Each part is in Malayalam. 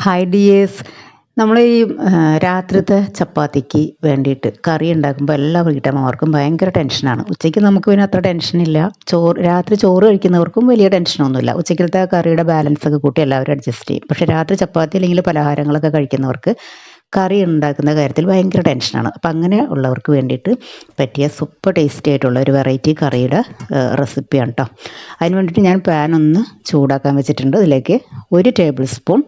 ഹായ് ഡിയേഴ്സ് നമ്മൾ ഈ രാത്രിത്തെ ചപ്പാത്തിക്ക് വേണ്ടിയിട്ട് കറി ഉണ്ടാക്കുമ്പോൾ എല്ലാ വീട്ടമ്മമാർക്കും ഭയങ്കര ടെൻഷനാണ്. ഉച്ചയ്ക്ക് നമുക്ക് പിന്നെ അത്ര ടെൻഷനില്ല ചോറ് രാത്രി ചോറ് കഴിക്കുന്നവർക്കും വലിയ ടെൻഷനൊന്നുമില്ല. ഉച്ചയ്ക്കലത്തെ കറിയുടെ ബാലൻസ് ഒക്കെ കൂട്ടി എല്ലാവരും അഡ്ജസ്റ്റ് ചെയ്യും. പക്ഷേ രാത്രി ചപ്പാത്തി അല്ലെങ്കിൽ പലഹാരങ്ങളൊക്കെ കഴിക്കുന്നവർക്ക് കറി ഉണ്ടാക്കുന്ന കാര്യത്തിൽ ഭയങ്കര ടെൻഷനാണ്. അപ്പം അങ്ങനെ ഉള്ളവർക്ക് വേണ്ടിയിട്ട് പറ്റിയ സൂപ്പർ ടേസ്റ്റി ആയിട്ടുള്ള ഒരു വെറൈറ്റി കറിയുടെ റെസിപ്പിയാണ് കേട്ടോ അതിന് വേണ്ടിയിട്ട് ഞാൻ പാൻ ഒന്ന് ചൂടാക്കാൻ വെച്ചിട്ടുണ്ട്. അതിലേക്ക് ഒരു ടേബിൾ സ്പൂൺ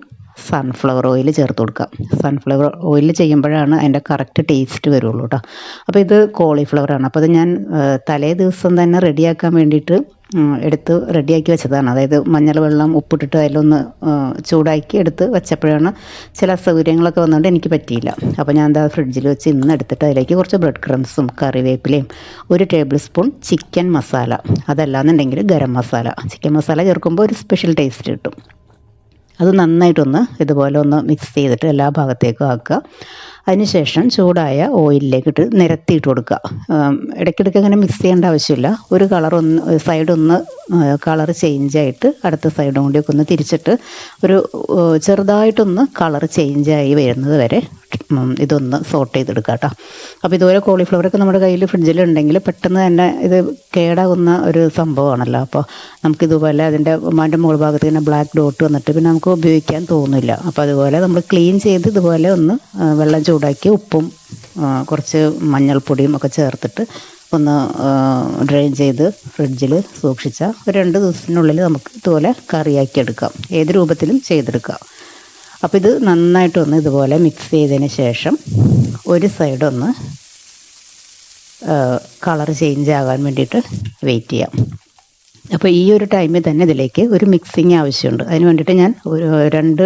സൺഫ്ലവർ ഓയിൽ ചേർത്ത് കൊടുക്കാം സൺഫ്ലവർ ഓയിൽ ചെയ്യുമ്പോഴാണ് അതിന്റെ കറക്റ്റ് ടേസ്റ്റ് വരുള്ളൂ കേട്ടോ അപ്പോൾ ഇത് കോളിഫ്ലവറാണ് അപ്പോൾ അത് ഞാൻ തലേ ദിവസം തന്നെ റെഡിയാക്കാൻ വേണ്ടിയിട്ട് എടുത്ത് റെഡിയാക്കി വെച്ചതാണ്. അതായത് മഞ്ഞൾ വെള്ളം ഉപ്പിട്ടിട്ട് അതിലൊന്ന് ചൂടാക്കി എടുത്ത് വെച്ചപ്പോഴാണ് ചില അസൗകര്യങ്ങളൊക്കെ വന്നുകൊണ്ട് എനിക്ക് പറ്റിയില്ല. അപ്പോൾ ഞാൻ എന്താ ഫ്രിഡ്ജിൽ വെച്ച് ഇന്ന് എടുത്തിട്ട് അതിലേക്ക് കുറച്ച് ബ്രെഡ് ക്രംസും കറിവേപ്പിലയും ഒരു ടേബിൾ സ്പൂൺ ചിക്കൻ മസാല അതല്ലാന്നുണ്ടെങ്കിൽ ഗരം മസാല ചിക്കൻ മസാല ചേർക്കുമ്പോൾ ഒരു സ്പെഷ്യൽ ടേസ്റ്റ് കിട്ടും. അത് നന്നായിട്ടൊന്ന് ഇതുപോലെ ഒന്ന് മിക്സ് ചെയ്തിട്ട് എല്ലാ ഭാഗത്തേക്കും ആക്കുക. അതിനുശേഷം ചൂടായ ഓയിലിലേക്ക് ഇട്ട് നിരത്തിയിട്ട് കൊടുക്കുക. ഇടയ്ക്കിടയ്ക്ക് അങ്ങനെ മിക്സ് ചെയ്യേണ്ട ആവശ്യമില്ല. ഒരു കളർ ഒന്ന് സൈഡ് ഒന്ന് കളർ ചേഞ്ചായിട്ട് അടുത്ത സൈഡും കൂടിയൊക്കെ ഒന്ന് തിരിച്ചിട്ട് ഒരു ചെറുതായിട്ടൊന്ന് കളർ ചേഞ്ചായി വരുന്നത് വരെ ഇതൊന്ന് സോട്ട് ചെയ്തെടുക്കുക കേട്ടോ അപ്പോൾ ഇതുപോലെ കോളിഫ്ലവറൊക്കെ നമ്മുടെ കയ്യിൽ ഫ്രിഡ്ജിലുണ്ടെങ്കിൽ പെട്ടെന്ന് തന്നെ ഇത് കേടാകുന്ന ഒരു സംഭവമാണല്ലോ. അപ്പോൾ നമുക്കിതുപോലെ അതിന്റെ അതിന്റെ മുകൾ ഭാഗത്ത് ഇങ്ങനെ ബ്ലാക്ക് ഡോട്ട് വന്നിട്ട് പിന്നെ നമുക്ക് ഉപയോഗിക്കാൻ തോന്നില്ല അപ്പോൾ അതുപോലെ നമ്മൾ ക്ലീൻ ചെയ്ത് ഇതുപോലെ ഒന്ന് വെള്ളം ചൂടാക്കി ഉപ്പും കുറച്ച് മഞ്ഞൾപ്പൊടിയും ഒക്കെ ചേർത്തിട്ട് ഒന്ന് ഡ്രെയിൻ ചെയ്ത് ഫ്രിഡ്ജിൽ സൂക്ഷിച്ചാൽ ഒരു രണ്ട് ദിവസത്തിനുള്ളിൽ നമുക്ക് ഇതുപോലെ കറിയാക്കി എടുക്കാം. ഏത് രൂപത്തിലും ചെയ്തെടുക്കാം. അപ്പോൾ ഇത് നന്നായിട്ടൊന്ന് ഇതുപോലെ മിക്സ് ചെയ്തതിന് ശേഷം ഒരു സൈഡൊന്ന് കളർ ചേഞ്ച് ആകാൻ വേണ്ടിയിട്ട് വെയിറ്റ് ചെയ്യാം. അപ്പോൾ ഈ ഒരു ടൈമിൽ തന്നെ ഇതിലേക്ക് ഒരു മിക്സിങ് ആവശ്യമുണ്ട്. അതിന് വേണ്ടിയിട്ട് ഞാൻ ഒരു രണ്ട്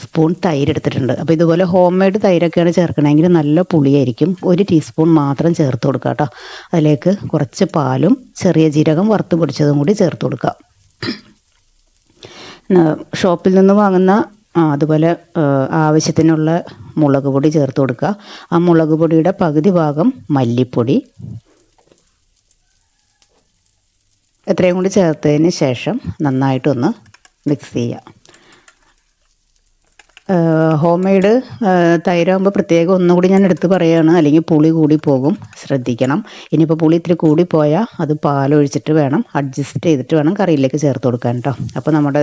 സ്പൂൺ തൈര് എടുത്തിട്ടുണ്ട്. അപ്പോൾ ഇതുപോലെ ഹോം മെയ്ഡ് തൈരൊക്കെയാണ് ചേർക്കണമെങ്കിൽ നല്ല പുളിയായിരിക്കും. ഒരു ടീസ്പൂൺ മാത്രം ചേർത്ത് കൊടുക്കുക കേട്ടോ അതിലേക്ക് കുറച്ച് പാലും ചെറിയ ജീരകം വറുത്ത് പൊടിച്ചതും കൂടി ചേർത്ത് കൊടുക്കുക. ഷോപ്പിൽ നിന്ന് വാങ്ങുന്ന അതുപോലെ ആവശ്യത്തിനുള്ള മുളക് പൊടി ചേർത്ത് കൊടുക്കുക. ആ മുളക് പൊടിയുടെ പകുതി ഭാഗം മല്ലിപ്പൊടി. എത്രയും കൂടി ചേർത്തതിന് ശേഷം നന്നായിട്ടൊന്ന് മിക്സ് ചെയ്യുക. ഹോം മെയ്ഡ് തൈരാകുമ്പോൾ പ്രത്യേകം ഒന്നുകൂടി ഞാൻ എടുത്ത് പറയുകയാണ് അല്ലെങ്കിൽ പുളി കൂടി പോകും. ശ്രദ്ധിക്കണം. ഇനിയിപ്പോൾ പുളി ഇത്തിരി കൂടി പോയാൽ അത് പാലൊഴിച്ചിട്ട് വേണം. അഡ്ജസ്റ്റ് ചെയ്തിട്ട് വേണം കറിയിലേക്ക് ചേർത്ത് കൊടുക്കാൻ കേട്ടോ അപ്പോൾ നമ്മുടെ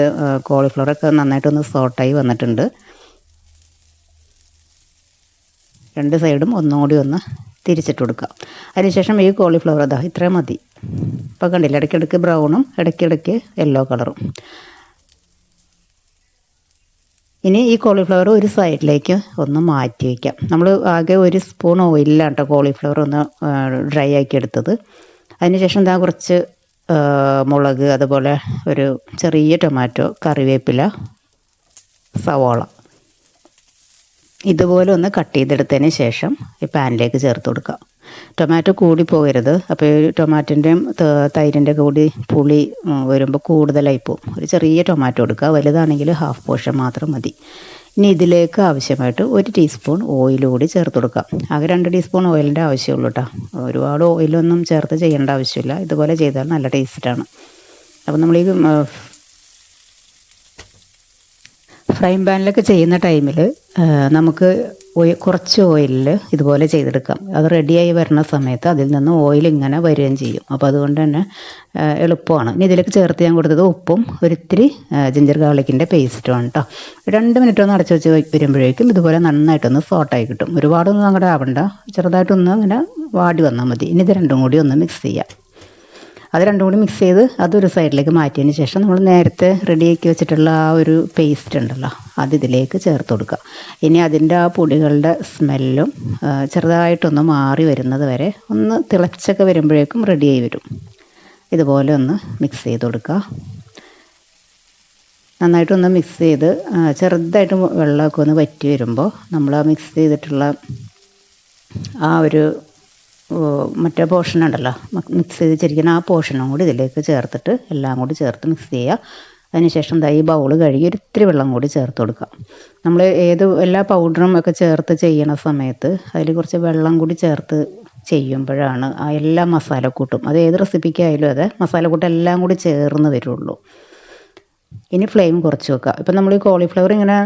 കോളിഫ്ലവറൊക്കെ നന്നായിട്ടൊന്ന് സോട്ടായി വന്നിട്ടുണ്ട്. രണ്ട് സൈഡും ഒന്നുകൂടി ഒന്ന് തിരിച്ചിട്ട് കൊടുക്കുക അതിനുശേഷം ഈ കോളിഫ്ലവർ അതാ ഇത്രയും മതി. ഇപ്പോൾ കണ്ടില്ല ഇടയ്ക്കിടയ്ക്ക് ബ്രൗണും ഇടയ്ക്കിടയ്ക്ക് യെല്ലോ കളറും ഇനി ഈ കോളിഫ്ലവർ ഒരു സൈഡിലേക്ക് ഒന്ന് മാറ്റി വയ്ക്കാം നമ്മൾ ആകെ ഒരു സ്പൂൺ ഓയിലാണ് കേട്ടോ കോളിഫ്ലവർ ഒന്ന് ഡ്രൈ ആക്കി എടുത്തത്. അതിനുശേഷം എന്താ കുറച്ച് മുളക് അതുപോലെ ഒരു ചെറിയ ടൊമാറ്റോ കറിവേപ്പില സവോള. ഇതുപോലെ ഒന്ന് കട്ട് ചെയ്തെടുത്തതിന് ശേഷം ഈ പാനിലേക്ക് ചേർത്ത് കൊടുക്കുക ടൊമാറ്റോ കൂടി പോകരുത്. അപ്പോൾ ടൊമാറ്റോന്റെയും തൈരിന്റെ കൂടി പുളി വരുമ്പോൾ കൂടുതലായി പോകും ഒരു ചെറിയ ടൊമാറ്റോ എടുക്കുക. വലുതാണെങ്കിൽ ഹാഫ് പോർഷൻ മാത്രം മതി. ഇനി ഇതിലേക്ക് ആവശ്യമായിട്ട് ഒരു ടീസ്പൂൺ ഓയിൽ കൂടി ചേർത്ത് കൊടുക്കാം ആകെ രണ്ട് ടീസ്പൂൺ ഓയിലിന്റെ ആവശ്യമുള്ളൂ കേട്ടോ ഒരുപാട് ഓയിലൊന്നും ചേർത്ത് ചെയ്യേണ്ട ആവശ്യമില്ല. ഇതുപോലെ ചെയ്താൽ നല്ല ടേസ്റ്റാണ് അപ്പോൾ നമ്മൾ ഈ ഫ്രൈ പാനിലൊക്കെ ചെയ്യുന്ന ടൈമിൽ നമുക്ക് കുറച്ച് ഓയിലിൽ ഇതുപോലെ ചെയ്തെടുക്കാം. അത് റെഡിയായി വരുന്ന സമയത്ത് അതിൽ നിന്ന് ഓയിൽ ഇങ്ങനെ വരികയും ചെയ്യും. അപ്പോൾ അതുകൊണ്ട് തന്നെ എളുപ്പമാണ്. ഇനി ഇതിലേക്ക് ചേർത്ത് ഞാൻ കൊടുത്തത് ഉപ്പും ഒരിത്തിരി ജിഞ്ചർ ഗാർലിക്കിന്റെ പേസ്റ്റുമാണ് കേട്ടോ രണ്ട് മിനിറ്റ് ഒന്ന് അടച്ചു വെച്ച് വരുമ്പോഴേക്കും ഇതുപോലെ നന്നായിട്ടൊന്ന് സോട്ടായി കിട്ടും. ഒരുപാടൊന്നും അങ്ങോട്ട് ആവണ്ട. ചെറുതായിട്ടൊന്ന് അങ്ങനെ വാടി വന്നാൽ മതി. ഇനി ഇത് രണ്ടും കൂടി ഒന്ന് മിക്സ് ചെയ്യാം. അത് രണ്ടും കൂടി മിക്സ് ചെയ്ത് അതൊരു സൈഡിലേക്ക് മാറ്റിയതിന് ശേഷം നമ്മൾ നേരത്തെ റെഡിയാക്കി വെച്ചിട്ടുള്ള ആ ഒരു പേസ്റ്റ് ഉണ്ടല്ലോ അത് ഇതിലേക്ക് ചേർത്ത് കൊടുക്കുക. ഇനി അതിന്റെ ആ പൊടികളുടെ സ്മെല്ലും ചെറുതായിട്ടൊന്ന് മാറി വരുന്നത് വരെ ഒന്ന് തിളച്ചൊക്കെ വരുമ്പോഴേക്കും റെഡിയായി വരും. ഇതുപോലെ ഒന്ന് മിക്സ് ചെയ്ത് കൊടുക്കുക. നന്നായിട്ടൊന്ന് മിക്സ് ചെയ്ത് ചെറുതായിട്ട് വെള്ളമൊക്കെ ഒന്ന് വറ്റി വരുമ്പോൾ നമ്മൾ ആ മിക്സ് ചെയ്തിട്ടുള്ള ആ ഒരു മറ്റേ പോർഷൻ ഉണ്ടല്ലോ. മിക്സ് ചെയ്ത് വെച്ചിരിക്കുന്ന ആ പോർഷനും കൂടി ഇതിലേക്ക് ചേർത്തിട്ട് എല്ലാം കൂടി ചേർത്ത് മിക്സ് ചെയ്യുക. അതിനുശേഷം ഈ ബൗൾ കഴുകി ഒരു ഇത്തിരി വെള്ളം കൂടി ചേർത്ത് കൊടുക്കുക. നമ്മൾ ഏത് എല്ലാ പൗഡറും ഒക്കെ ചേർത്ത് ചെയ്യണ സമയത്ത് അതിൽ കുറച്ച് വെള്ളം കൂടി ചേർത്ത് ചെയ്യുമ്പോഴാണ് ആ എല്ലാ മസാലക്കൂട്ടും അത് ഏത് റെസിപ്പിക്കായാലും അതെ മസാലക്കൂട്ട് എല്ലാം കൂടി ചേർന്ന് വരുള്ളൂ. ഇനി ഫ്ലെയിം കുറച്ച് വെക്കുക ഇപ്പം നമ്മൾ ഈ കോളിഫ്ലവർ ഇങ്ങനെ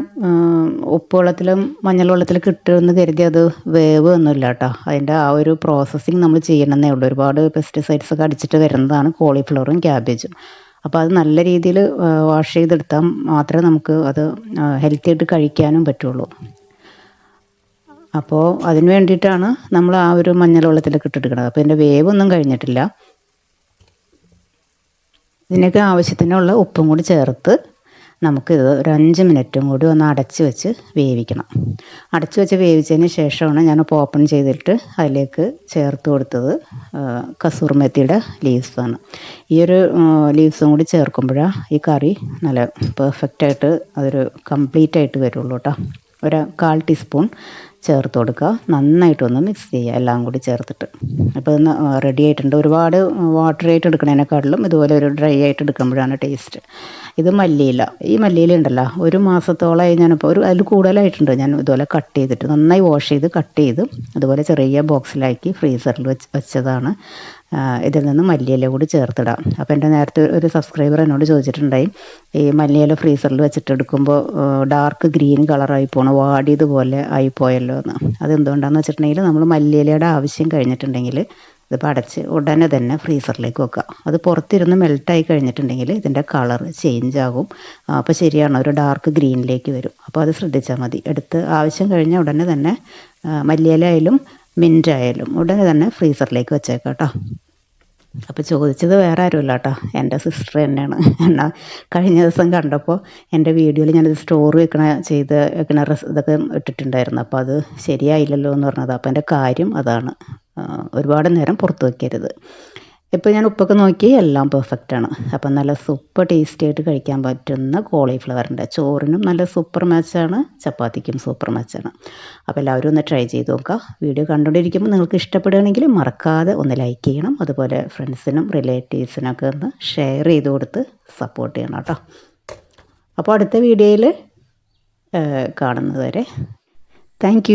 ഉപ്പ് വെള്ളത്തിലും മഞ്ഞൾ വെള്ളത്തിലും കിട്ടുമെന്ന് കരുതി അത് വേവ് ഒന്നുമില്ല കേട്ടോ. അതിന്റെ ആ ഒരു പ്രോസസ്സിങ് നമ്മൾ ചെയ്യണമെന്നേ ഉള്ളൂ. ഒരുപാട് പെസ്റ്റിസൈഡ്സ് ഒക്കെ അടിച്ചിട്ട് വരുന്നതാണ് കോളിഫ്ലവറും ക്യാബേജും അപ്പോൾ അത് നല്ല രീതിയിൽ വാഷ് ചെയ്തെടുത്താൽ മാത്രമേ നമുക്ക് അത് ഹെൽത്തി ആയിട്ട് കഴിക്കാനും പറ്റുള്ളൂ. അപ്പോൾ അതിന് വേണ്ടിയിട്ടാണ് നമ്മൾ ആ ഒരു മഞ്ഞൾ വെള്ളത്തിലൊക്കെ ഇട്ടെടുക്കുന്നത് അപ്പോൾ ഇതിന്റെ വേവൊന്നും കഴിഞ്ഞിട്ടില്ല. ഇതിനൊക്കെ ആവശ്യത്തിനുള്ള ഉപ്പും കൂടി ചേർത്ത് നമുക്കിത് ഒരു അഞ്ച് മിനിറ്റും കൂടി ഒന്ന് അടച്ച് വെച്ച് വേവിക്കണം. അടച്ച് വെച്ച് വേവിച്ചതിന് ശേഷമാണ് ഞാൻ ഇപ്പോൾ ഓപ്പൺ ചെയ്തിട്ട് അതിലേക്ക് ചേർത്ത് കൊടുത്തത് കസൂർ മെത്തിയുടെ ലീവ്സാണ് ഈ ഒരു ലീവ്സും കൂടി ചേർക്കുമ്പോഴാണ് ഈ കറി നല്ല പെർഫെക്റ്റായിട്ട് അതൊരു കംപ്ലീറ്റ് ആയിട്ട് വരുള്ളൂ കേട്ടോ ഒരു കാൽ ടീസ്പൂൺ ചേർത്ത് കൊടുക്കുക. നന്നായിട്ടൊന്ന് മിക്സ് ചെയ്യുക. എല്ലാം കൂടി ചേർത്തിട്ട്. അപ്പോൾ ഒന്ന് റെഡി ആയിട്ടുണ്ട്. ഒരുപാട് വാട്ടർ ആയിട്ട് എടുക്കുന്നതിനെക്കാട്ടിലും ഇതുപോലെ ഒരു ഡ്രൈ ആയിട്ട് എടുക്കുമ്പോഴാണ് ടേസ്റ്റ് ഇത് മല്ലിയില. ഈ മല്ലിയില ഉണ്ടല്ലോ. ഒരു മാസത്തോളമായി ഞാനിപ്പോൾ ഒരു അതിൽ കൂടുതലായിട്ടുണ്ട്. ഞാൻ ഇതുപോലെ കട്ട് ചെയ്തിട്ട് നന്നായി വാഷ് ചെയ്ത് കട്ട് ചെയ്ത് അതുപോലെ ചെറിയ ബോക്സിലാക്കി ഫ്രീസറിൽ വെച്ച് വെച്ചതാണ്. ഇതിൽ നിന്ന് മല്ലിയില കൂടി ചേർത്തിടാം. അപ്പോൾ എന്റെ നേരത്തെ ഒരു സബ്സ്ക്രൈബർ എന്നോട് ചോദിച്ചിട്ടുണ്ടായി ഈ മല്ലിയില ഫ്രീസറിൽ വെച്ചിട്ട് എടുക്കുമ്പോൾ ഡാർക്ക് ഗ്രീൻ കളറായി പോകണം വാടിയതുപോലെ ആയിപ്പോയല്ലോ എന്ന്. അതെന്തുകൊണ്ടാണെന്ന് വെച്ചിട്ടുണ്ടെങ്കിൽ നമ്മൾ മല്ലിയിലയുടെ ആവശ്യം കഴിഞ്ഞിട്ടുണ്ടെങ്കിൽ ഇതിപ്പോൾ അടച്ച് ഉടനെ തന്നെ ഫ്രീസറിലേക്ക് വെക്കുക. അത് പുറത്തിരുന്ന് മെൽട്ടായി കഴിഞ്ഞിട്ടുണ്ടെങ്കിൽ ഇതിന്റെ കളർ ചേഞ്ച് ആകും. അപ്പോൾ ശരിയാണ് ഒരു ഡാർക്ക് ഗ്രീനിലേക്ക് വരും. അപ്പോൾ അത് ശ്രദ്ധിച്ചാൽ മതി. എടുത്ത് ആവശ്യം കഴിഞ്ഞ ഉടനെ തന്നെ മല്ലിയില ആയാലും ആയാലും ഉടനെ തന്നെ ഫ്രീസറിലേക്ക് വെച്ചേക്കാം കേട്ടോ അപ്പോൾ ചോദിച്ചത് വേറെ ആരുമില്ല കേട്ടോ എന്റെ സിസ്റ്റർ തന്നെയാണ്. എന്നാൽ കഴിഞ്ഞ ദിവസം കണ്ടപ്പോൾ എന്റെ വീഡിയോയിൽ ഞാനത് സ്റ്റോർ വെക്കണ ചെയ്ത് വെക്കണ റെസ് ഇതൊക്കെ ഇട്ടിട്ടുണ്ടായിരുന്നു. അപ്പോൾ അത് ശരിയായില്ലല്ലോ എന്ന് പറഞ്ഞത്. അപ്പോൾ എന്റെ കാര്യം അതാണ്. ഒരുപാട് നേരം പുറത്ത് വയ്ക്കരുത് ഇപ്പോൾ ഞാൻ ഉപ്പൊക്കെ നോക്കി എല്ലാം പെർഫെക്റ്റ് ആണ്. അപ്പം നല്ല സൂപ്പർ ടേസ്റ്റി ആയിട്ട് കഴിക്കാൻ പറ്റുന്ന കോളിഫ്ലവറിന്റെ ചോറിനും നല്ല സൂപ്പർ മാച്ചാണ് ചപ്പാത്തിക്കും സൂപ്പർ മാച്ചാണ് അപ്പോൾ എല്ലാവരും ഒന്ന് ട്രൈ ചെയ്ത് നോക്കുക. വീഡിയോ കണ്ടുകൊണ്ടിരിക്കുമ്പോൾ നിങ്ങൾക്ക് ഇഷ്ടപ്പെടുകയാണെങ്കിൽ മറക്കാതെ ഒന്ന് ലൈക്ക് ചെയ്യണം. അതുപോലെ ഫ്രണ്ട്സിനും റിലേറ്റീവ്സിനൊക്കെ ഒന്ന് ഷെയർ ചെയ്ത് കൊടുത്ത് സപ്പോർട്ട് ചെയ്യണം കേട്ടോ. അപ്പോൾ അടുത്ത വീഡിയോയിൽ കാണുന്നതുവരെ വരെ. താങ്ക്